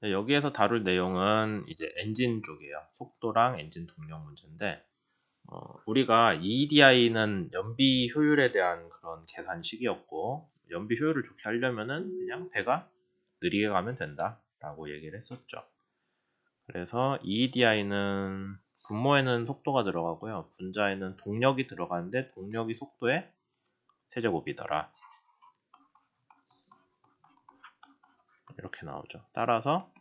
네, 여기에서 다룰 내용은 이제 엔진 쪽이에요. 속도랑 엔진 동력 문제인데 어, 우리가 EEDI는 연비 효율에 대한 그런 계산식이었고 연비 효율을 좋게 하려면은 그냥 배가 느리게 가면 된다라고 얘기를 했었죠. 그래서 EEDI는 분모에는 속도가 들어가고요. 분자에는 동력이 들어가는데 동력이 속도의 세제곱이더라. 이렇게 나오죠. 따라서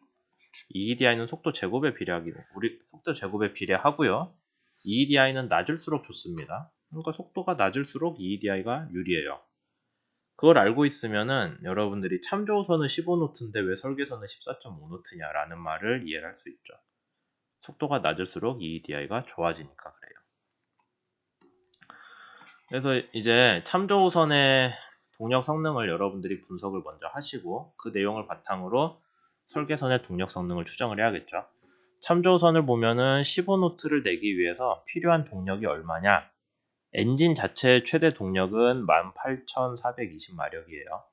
EEDI는 속도 제곱에 비례하기 우리 속도 제곱에 비례하고요. EEDI는 낮을수록 좋습니다. 그러니까 속도가 낮을수록 EEDI가 유리해요. 그걸 알고 있으면은 여러분들이 참조선은 15노트인데 왜 설계선은 14.5노트냐라는 말을 이해할 수 있죠. 속도가 낮을수록 EEDI가 좋아지니까 그래요. 그래서 이제 참조선의 동력 성능을 여러분들이 분석을 먼저 하시고 그 내용을 바탕으로 설계선의 동력 성능을 추정을 해야겠죠. 참조선을 보면은 15노트를 내기 위해서 필요한 동력이 얼마냐? 엔진 자체의 최대 동력은 18,420마력이에요.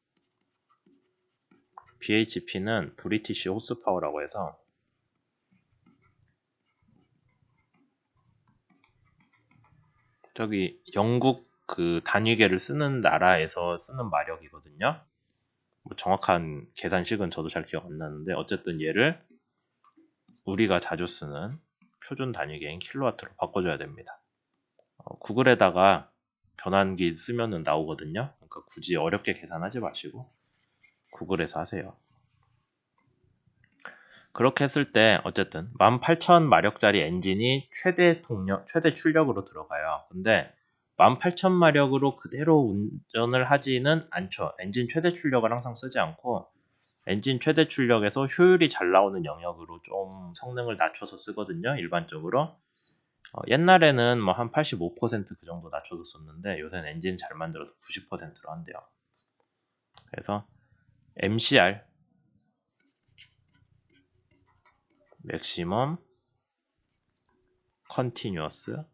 BHP는 브리티시 호스파워라고 해서 저기 영국 그 단위계를 쓰는 나라에서 쓰는 마력이거든요. 뭐 정확한 계산식은 저도 잘 기억 안 나는데 어쨌든 얘를 우리가 자주 쓰는 표준 단위계인 킬로와트로 바꿔줘야 됩니다. 어, 구글에다가 변환기 쓰면은 나오거든요. 그러니까 굳이 어렵게 계산하지 마시고 구글에서 하세요. 그렇게 했을 때 어쨌든 18,000마력짜리 엔진이 최대 동력, 최대 출력으로 들어가요. 근데 18,000마력으로 그대로 운전을 하지는 않죠. 엔진 최대 출력을 항상 쓰지 않고 엔진 최대 출력에서 효율이 잘 나오는 영역으로 좀 성능을 낮춰서 쓰거든요. 일반적으로. 어, 옛날에는 뭐 한 85%그 정도 낮춰서 썼는데 요새는 엔진 잘 만들어서 90%로 한대요. 그래서 MCR 맥시멈 컨티뉴어스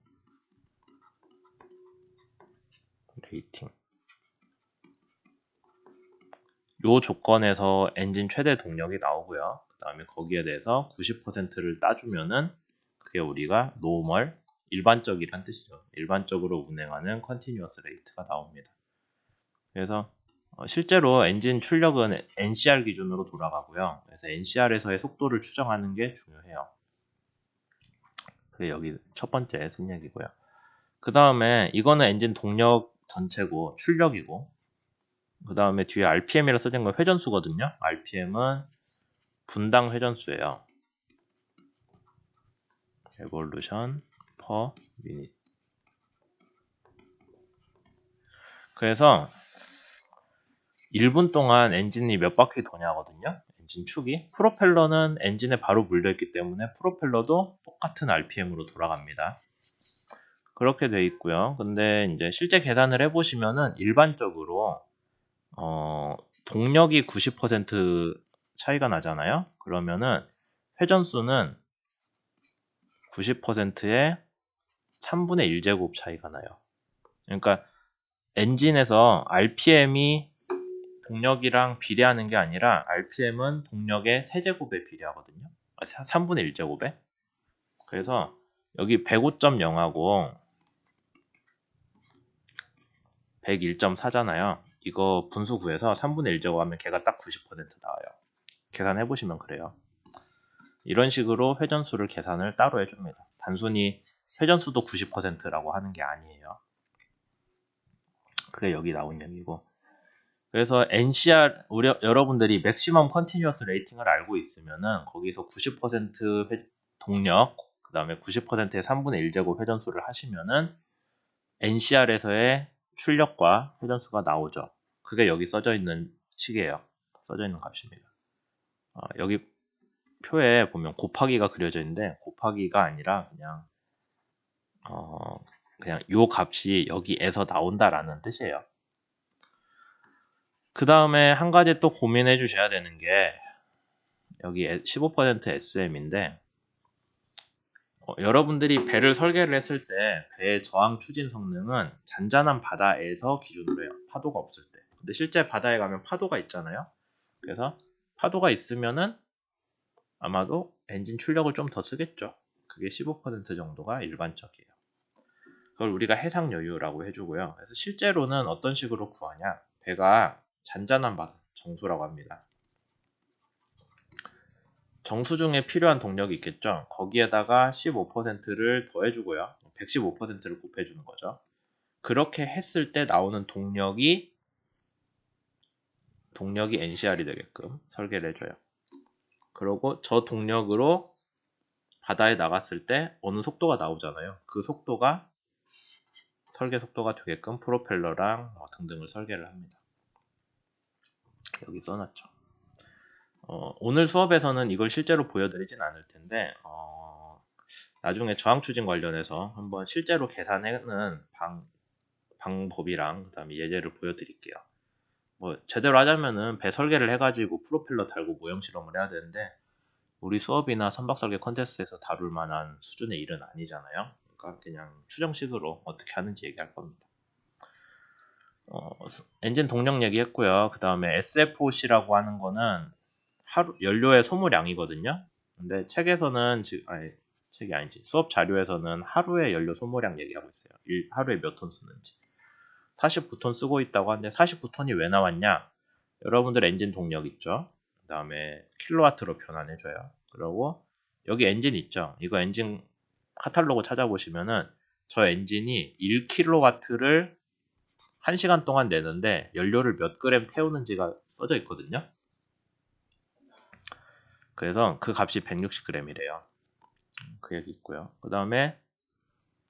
레이팅 요 조건에서 엔진 최대 동력이 나오고요. 그 다음에 거기에 대해서 90%를 따주면은 그게 우리가 노멀 일반적이란 뜻이죠. 일반적으로 운행하는 컨티뉴어스 레이트가 나옵니다. 그래서 어, 실제로 엔진 출력은 NCR 기준으로 돌아가고요. 그래서 NCR에서의 속도를 추정하는 게 중요해요. 그게 여기 첫 번째 쓴 얘기고요. 그 다음에 이거는 엔진 동력 전체고 출력이고 그 다음에 뒤에 RPM이라 써진 건 회전수거든요. RPM은 분당 회전수예요. revolution per minute. 그래서 1분 동안 엔진이 몇 바퀴 도냐거든요. 엔진 축이. 프로펠러는 엔진에 바로 물려있기 때문에 프로펠러도 똑같은 RPM으로 돌아갑니다. 그렇게 돼 있고요. 근데 이제 실제 계산을 해보시면은 일반적으로 어, 동력이 90% 차이가 나잖아요. 그러면은 회전수는 90%의 3분의 1제곱 차이가 나요. 그러니까 엔진에서 RPM이 동력이랑 비례하는 게 아니라 RPM은 동력의 세제곱에 비례하거든요. 3분의 아, 1제곱에. 그래서 여기 105.0하고 101.4잖아요. 이거 분수 구해서 3분의 1제곱 하면 걔가 딱 90% 나와요. 계산해 보시면 그래요. 이런 식으로 회전수를 계산을 따로 해줍니다. 단순히 회전수도 90%라고 하는 게 아니에요. 그게 여기 나온 얘기고. 그래서 NCR 우리 여러분들이 맥시멈 컨티뉴어스 레이팅을 알고 있으면은 거기서 90% 회, 동력 그 다음에 90%의 3분의 1제곱 회전수를 하시면은 NCR에서의 출력과 회전수가 나오죠. 그게 여기 써져 있는 식이에요. 써져 있는 값입니다. 어, 여기 표에 보면 곱하기가 그려져 있는데 곱하기가 아니라 그냥 어, 그냥 요 값이 여기에서 나온다라는 뜻이에요. 그 다음에 한 가지 또 고민해 주셔야 되는 게 여기 15% SM인데 어, 여러분들이 배를 설계를 했을 때 배의 저항 추진 성능은 잔잔한 바다에서 기준으로 해요. 파도가 없을 때. 근데 실제 바다에 가면 파도가 있잖아요. 그래서 파도가 있으면은 아마도 엔진 출력을 좀 더 쓰겠죠. 그게 15% 정도가 일반적이에요. 그걸 우리가 해상 여유라고 해주고요. 그래서 실제로는 어떤 식으로 구하냐? 배가 잔잔한 바다, 정수라고 합니다. 정수 중에 필요한 동력이 있겠죠. 거기에다가 15%를 더해주고요. 115%를 곱해주는 거죠. 그렇게 했을 때 나오는 동력이 동력이 NCR이 되게끔 설계를 해줘요. 그리고 저 동력으로 바다에 나갔을 때 어느 속도가 나오잖아요. 그 속도가 설계 속도가 되게끔 프로펠러랑 뭐 등등을 설계를 합니다. 여기 써놨죠. 어, 오늘 수업에서는 이걸 실제로 보여드리진 않을 텐데 어, 나중에 저항 추진 관련해서 한번 실제로 계산하는 방, 방법이랑 그다음에 예제를 보여드릴게요. 뭐 제대로 하자면은 배 설계를 해가지고 프로펠러 달고 모형 실험을 해야 되는데 우리 수업이나 선박 설계 컨테스트에서 다룰 만한 수준의 일은 아니잖아요. 그러니까 그냥 추정식으로 어떻게 하는지 얘기할 겁니다. 어, 엔진 동력 얘기했고요. 그 다음에 SFOC라고 하는 거는 하루 연료의 소모량이거든요. 근데 책에서는 지금 아니 책이 아니지 수업 자료에서는 하루의 연료 소모량 얘기하고 있어요. 일, 하루에 몇 톤 쓰는지. 49톤 쓰고 있다고 하는데 49톤이 왜 나왔냐? 여러분들 엔진 동력 있죠? 그 다음에 킬로와트로 변환해줘요. 그리고 여기 엔진 있죠? 이거 엔진 카탈로그 찾아보시면은 저 엔진이 1킬로와트를 1시간 동안 내는데 연료를 몇 그램 태우는지가 써져 있거든요. 그래서 그 값이 160g이래요. 그 얘기 있고요. 그 다음에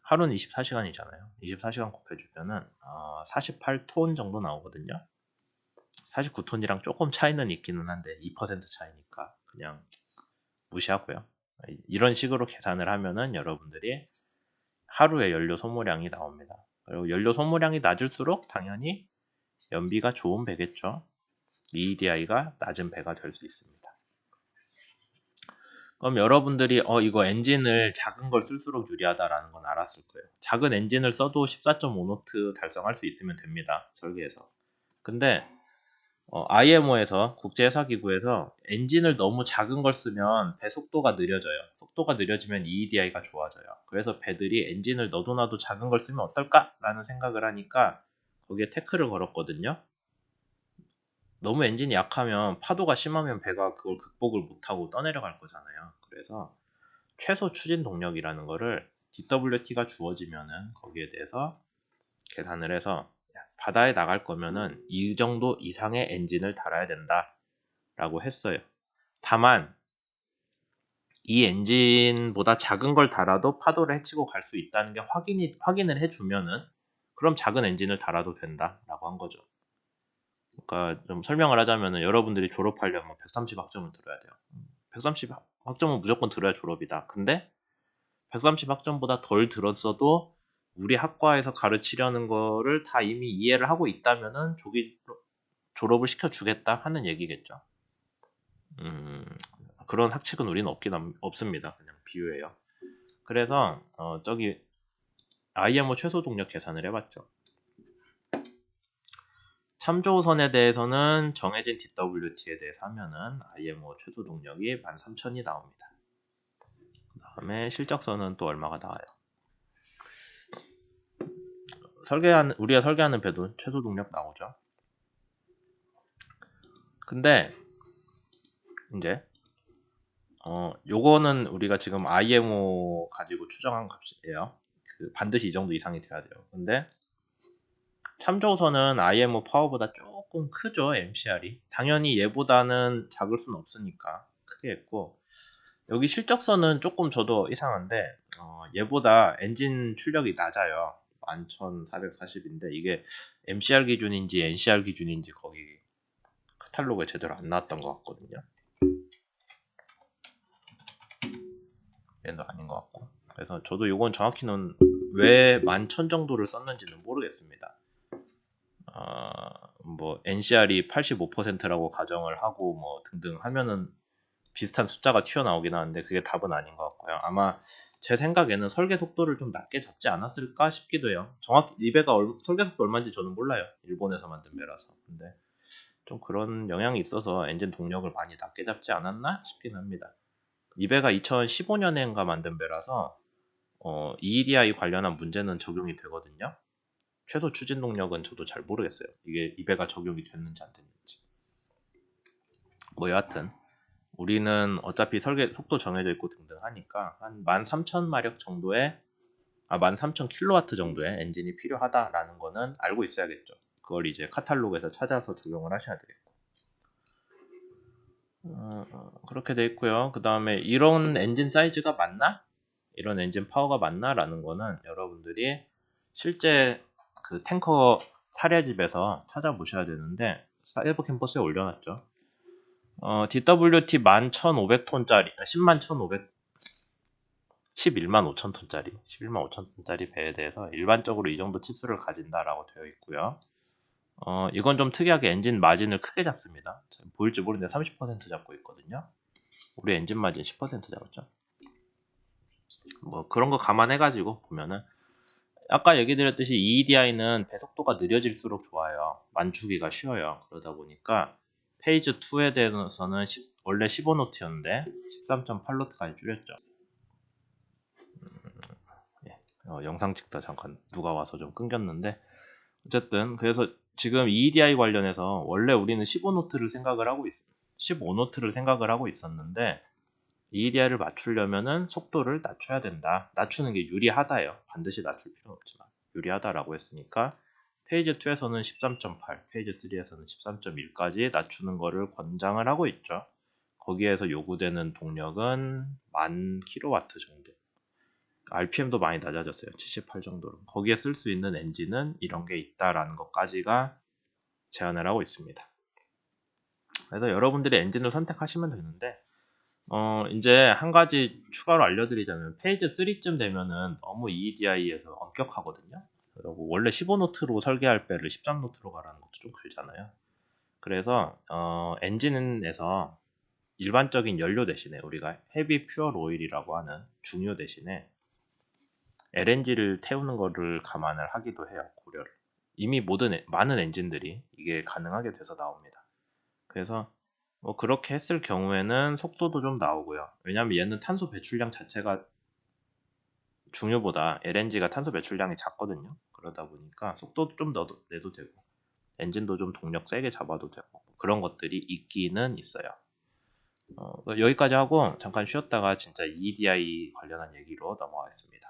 하루는 24시간이잖아요. 24시간 곱해주면은 어, 48톤 정도 나오거든요. 49톤이랑 조금 차이는 있기는 한데 2% 차이니까 그냥 무시하고요. 이런 식으로 계산을 하면은 여러분들이 하루의 연료 소모량이 나옵니다. 그리고 연료 소모량이 낮을수록 당연히 연비가 좋은 배겠죠. EEDI가 낮은 배가 될 수 있습니다. 그럼 여러분들이 어 이거 엔진을 작은 걸 쓸수록 유리하다라는 건 알았을 거예요. 작은 엔진을 써도 14.5노트 달성할 수 있으면 됩니다. 설계에서. 근데 어, IMO에서 국제해사기구에서 엔진을 너무 작은 걸 쓰면 배 속도가 느려져요. 속도가 느려지면 EEDI가 좋아져요. 그래서 배들이 엔진을 너도나도 작은 걸 쓰면 어떨까라는 생각을 하니까 거기에 태클을 걸었거든요. 너무 엔진이 약하면 파도가 심하면 배가 그걸 극복을 못하고 떠내려갈 거잖아요. 그래서 최소 추진 동력이라는 거를 DWT가 주어지면은 거기에 대해서 계산을 해서 바다에 나갈 거면은 이 정도 이상의 엔진을 달아야 된다 라고 했어요. 다만 이 엔진보다 작은 걸 달아도 파도를 헤치고 갈 수 있다는 게 확인이 확인을 해주면은 그럼 작은 엔진을 달아도 된다 라고 한 거죠. 그러니까 좀 설명을 하자면은 여러분들이 졸업하려면 130 학점을 들어야 돼요. 130 학점은 무조건 들어야 졸업이다. 근데 130 학점보다 덜 들었어도 우리 학과에서 가르치려는 거를 다 이미 이해를 하고 있다면은 조기 졸업을 시켜주겠다 하는 얘기겠죠. 음, 그런 학칙은 우리는 없긴 없습니다. 그냥 비유예요. 그래서 어, 저기 IMO 최소 동력 계산을 해봤죠. 참조선에 대해서는 정해진 DWT에 대해서 하면은 IMO 최소 동력이 13,000이 나옵니다. 그 다음에 실적선은 또 얼마가 나와요? 설계하는 우리가 설계하는 배도 최소 동력 나오죠. 근데 이제 어 요거는 우리가 지금 IMO 가지고 추정한 값이에요. 그 반드시 이 정도 이상이 돼야 돼요. 근데 참조선은 IMO 파워보다 조금 크죠 MCR이. 당연히 얘보다는 작을 수는 없으니까 크게 했고 여기 실적선은 조금 저도 이상한데 어, 얘보다 엔진 출력이 낮아요. 11,440인데 이게 MCR 기준인지 NCR 기준인지 거기 카탈로그에 제대로 안 나왔던 것 같거든요. 얘도 아닌 것 같고. 그래서 저도 이건 정확히는 왜 11,000 정도를 썼는지는 모르겠습니다. 어, 뭐 NCR이 85%라고 가정을 하고 뭐 등등 하면은 비슷한 숫자가 튀어나오긴 하는데 그게 답은 아닌 것 같고요. 아마 제 생각에는 설계 속도를 좀 낮게 잡지 않았을까 싶기도 해요. 정확히 이 배가 얼, 설계 속도 얼마인지 저는 몰라요. 일본에서 만든 배라서. 근데 좀 그런 영향이 있어서 엔진 동력을 많이 낮게 잡지 않았나 싶긴 합니다. 이 배가 2015년에인가 만든 배라서 어, EEDI 관련한 문제는 적용이 되거든요. 최소 추진 동력은 저도 잘 모르겠어요. 이게 이 배가 적용이 됐는지 안 됐는지. 뭐 여하튼 우리는 어차피 설계 속도 정해져 있고 등등 하니까 한 13,000마력 정도의 아 13,000kW 정도의 엔진이 필요하다라는 거는 알고 있어야겠죠. 그걸 이제 카탈로그에서 찾아서 적용을 하셔야 되겠고. 어, 어, 그렇게 돼 있고요. 그 다음에 이런 엔진 사이즈가 맞나? 이런 엔진 파워가 맞나 라는 거는 여러분들이 실제 그 탱커 사례집에서 찾아보셔야 되는데 사이버 캠퍼스에 올려놨죠. 어, DWT 11,500톤짜리, 10만 1,500, 11만 5천 톤짜리, 11만 5천 톤짜리 배에 대해서 일반적으로 이 정도 치수를 가진다라고 되어 있고요. 어, 이건 좀 특이하게 엔진 마진을 크게 잡습니다. 보일지 모르는데 30% 잡고 있거든요. 우리 엔진 마진 10% 잡았죠. 뭐 그런 거 감안해가지고 보면은 아까 얘기 드렸듯이 EEDI는 배속도가 느려질수록 좋아요. 만추기가 쉬워요. 그러다 보니까 페이지 2에 대해서는 시- 원래 15노트였는데 13.8노트까지 줄였죠. 음, 예. 어, 영상 찍다 잠깐 누가 와서 좀 끊겼는데 어쨌든 그래서 지금 EEDI 관련해서 원래 우리는 15노트를 생각을 하고 있 15노트를 생각을 하고 있었는데 EEDI를 맞추려면은 속도를 낮춰야 된다. 낮추는 게 유리하다요. 반드시 낮출 필요는 없지만 유리하다라고 했으니까 페이지 2에서는 13.8, 페이지 3에서는 13.1까지 낮추는 거를 권장을 하고 있죠. 거기에서 요구되는 동력은 만 킬로와트 정도. RPM도 많이 낮아졌어요. 78 정도로. 거기에 쓸 수 있는 엔진은 이런 게 있다라는 것까지가 제안을 하고 있습니다. 그래서 여러분들이 엔진을 선택하시면 되는데 어, 이제 한 가지 추가로 알려드리자면 페이지 3쯤 되면은 너무 EEDI에서 엄격하거든요. 그리고 원래 15노트로 설계할 배를 13노트로 가라는 것도 좀 그렇잖아요. 그래서 어, 엔진에서 일반적인 연료 대신에 우리가 헤비 퓨어 오일이라고 하는 중요 대신에 LNG를 태우는 거를 감안을 하기도 해요. 고려를. 이미 모든 에- 많은 엔진들이 이게 가능하게 돼서 나옵니다. 그래서 뭐 그렇게 했을 경우에는 속도도 좀 나오고요. 왜냐하면 얘는 탄소 배출량 자체가 중요보다 LNG가 탄소 배출량이 작거든요. 그러다 보니까 속도도 좀 내도 되고 엔진도 좀 동력 세게 잡아도 되고 그런 것들이 있기는 있어요. 어, 여기까지 하고 잠깐 쉬었다가 진짜 EDI 관련한 얘기로 넘어가겠습니다.